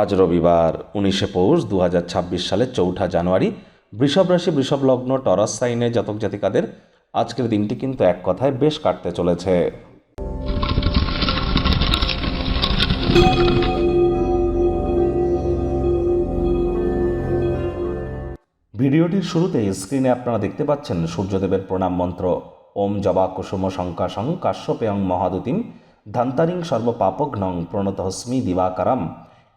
আজ রবিবার, উনিশে পৌষ দু সালের চৌঠা জানুয়ারি। বৃষভ রাশি, বৃষভ লগ্ন, টরাস সাইনে জাতক জাতিকাদের আজকের দিনটি কিন্তু এক কথায় বেশ কাটতে চলেছে। ভিডিওটির শুরুতে স্ক্রিনে আপনারা দেখতে পাচ্ছেন সূর্যদেবের প্রণাম মন্ত্র। ওম জবা কুসুম শঙ্কাশং কাশ্যপেয়ং মহাদুতিম, ধান্তারিং সর্বপাপঘ্নং প্রণতহস্মি দিবাকারাম।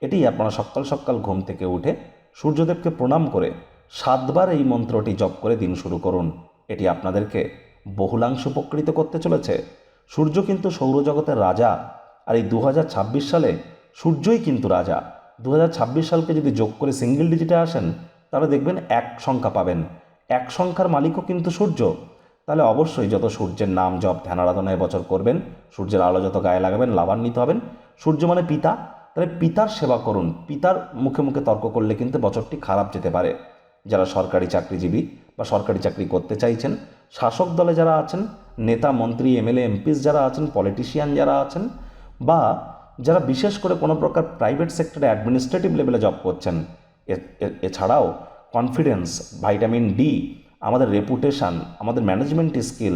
এটি আপনারা সকাল সকাল ঘুম থেকে উঠে সূর্যদেবকে প্রণাম করে সাতবার এই মন্ত্রটি জপ করে দিন শুরু করুন। এটি আপনাদেরকে বহুলাংশ উপকৃত করতে চলেছে। সূর্য কিন্তু সৌরজগতের রাজা, আর এই দু হাজার ছাব্বিশ সালে সূর্যই কিন্তু রাজা। দু হাজার ছাব্বিশ সালকে যদি যোগ করে সিঙ্গেল ডিজিটে আসেন, তাহলে দেখবেন এক সংখ্যা পাবেন। এক সংখ্যার মালিকও কিন্তু সূর্য। তাহলে অবশ্যই যত সূর্যের নাম জপ, ধ্যান আরাধনায় বছর করবেন, সূর্যের আলো যত গায়ে লাগাবেন, লাভান্বিত হবেন। সূর্য মানে পিতা তাহলে পিতার সেবা করুন। পিতার মুখে মুখে তর্ক করলে কিন্তু বছরটি খারাপ যেতে পারে। যারা সরকারি চাকরিজীবী বা সরকারি চাকরি করতে চাইছেন, শাসক দলে যারা আছেন, নেতা, মন্ত্রী, এমএলএ এমপিস যারা আছেন পলিটিশিয়ান যারা আছেন বা যারা বিশেষ করে কোনো প্রকার প্রাইভেট সেক্টরে অ্যাডমিনিস্ট্রেটিভ লেভেলে জব করছেন এছাড়াও কনফিডেন্স ভাইটামিন ডি আমাদের রেপুটেশন আমাদের ম্যানেজমেন্ট স্কিল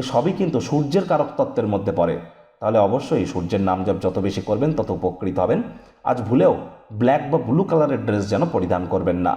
এসবই কিন্তু সূর্যের কারকতত্ত্বের মধ্যে পড়ে। তাহলে অবশ্যই সূর্যের নাম জপ যত বেশি করবেন, তত উপকৃত হবেন। আজ ভুলেও ব্ল্যাক বা ব্লু কালারের ড্রেস যেন পরিধান করবেন না।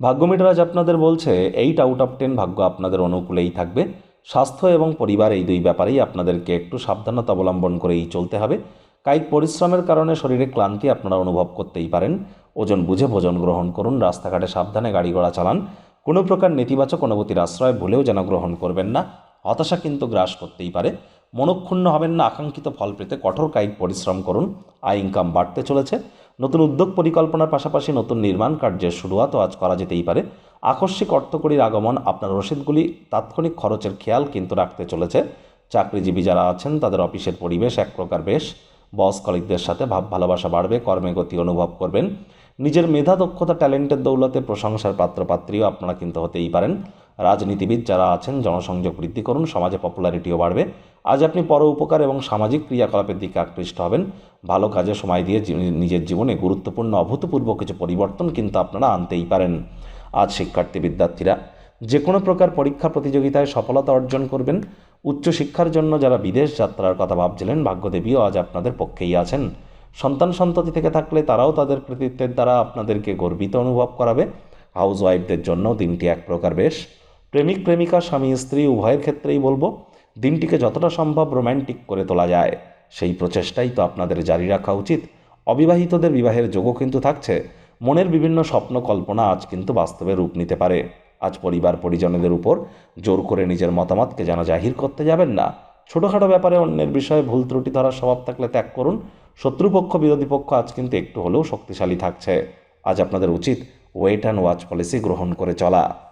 ভাগ্য মিটার আজ আপনাদের বলছে এইট আউট অফ টেন ভাগ্য আপনাদের অনুকূলেই থাকবে। স্বাস্থ্য এবং পরিবার এই দুই ব্যাপারেই আপনাদেরকে একটু সাবধানতা অবলম্বন করেই চলতে হবে। কায়িক পরিশ্রমের কারণে শরীরে ক্লান্তি আপনারা অনুভব করতেই পারেন। ওজন বুঝে ভোজন গ্রহণ করুন, রাস্তাঘাটে সাবধানে গাড়ি ঘোড়া চালান। কোনো প্রকার নেতিবাচক অনুভূতির আশ্রয় ভুলেও যেন গ্রহণ করবেন না। হতাশা কিন্তু গ্রাস করতেই পারে। মনক্ষুণ্ণ হবেন না, আকাঙ্ক্ষিত ফল পেতে কঠোর কায়িক পরিশ্রম করুন। আয় ইনকাম বাড়তে চলেছে। নতুন উদ্যোগ পরিকল্পনার পাশাপাশি নতুন নির্মাণ কার্যের শুরুয়াতও আজ করা যেতেই পারে। আকস্মিক অর্থকরীর আগমন আপনার রসিদগুলি তাৎক্ষণিক খরচের খেয়াল কিন্তু রাখতে চলেছে। চাকরিজীবী যারা আছেন, তাদের অফিসের পরিবেশ এক প্রকার বেশ। বস কলিকদের সাথে ভাব ভালোবাসা বাড়বে কর্মে গতি অনুভব করবেন। নিজের মেধা, দক্ষতা, ট্যালেন্টের দৌলতে প্রশংসার পাত্রপাত্রীও আপনারা কিন্তু হতেই পারেন। রাজনীতিবিদ যারা আছেন, জনসংযোগ বৃদ্ধি করুন, সমাজে পপুলারিটিও বাড়বে। আজ আপনি পর উপকার এবং সামাজিক ক্রিয়াকলাপের দিকে আকৃষ্ট হবেন। ভালো কাজে সময় দিয়ে নিজের জীবনে গুরুত্বপূর্ণ, অভূতপূর্ব কিছু পরিবর্তন কিন্তু আপনারা আনতেই পারেন। আজ শিক্ষার্থী বিদ্যার্থীরা যে কোনো প্রকার পরীক্ষা প্রতিযোগিতায় সফলতা অর্জন করবেন। উচ্চশিক্ষার জন্য যারা বিদেশ যাত্রার কথা ভাবছিলেন, ভাগ্যদেবীও আজ আপনাদের পক্ষেই আছেন। সন্তান সন্ততি থেকে থাকলে তারাও তাদের কৃতিত্বের দ্বারা আপনাদেরকে গর্বিত অনুভব করাবে। হাউস ওয়াইফদের জন্য দিনটি এক প্রকার বেশ। প্রেমিক, প্রেমিকা, স্বামী, স্ত্রী, উভয়ের ক্ষেত্রেই বলব, দিনটিকে যতটা সম্ভব রোম্যান্টিক করে তোলা যায়। সেই প্রচেষ্টাই তো আপনাদের জারি রাখা উচিত। অবিবাহিতদের বিবাহের যোগও কিন্তু থাকছে। মনের বিভিন্ন স্বপ্ন, কল্পনা আজ কিন্তু বাস্তবে রূপ নিতে পারে। আজ পরিবার, পরিজনদের উপর জোর করে নিজের মতামতকে যেন জাহির করতে যাবেন না। ছোটোখাটো ব্যাপারে অন্যের বিষয়ে ভুল ত্রুটি ধরার স্বভাব থাকলে ত্যাগ করুন। শত্রুপক্ষ, বিরোধী পক্ষ আজ কিন্তু একটু হলেও শক্তিশালী থাকছে। আজ আপনাদের উচিত ওয়েট অ্যান্ড ওয়াচ পলিসি গ্রহণ করে চলা।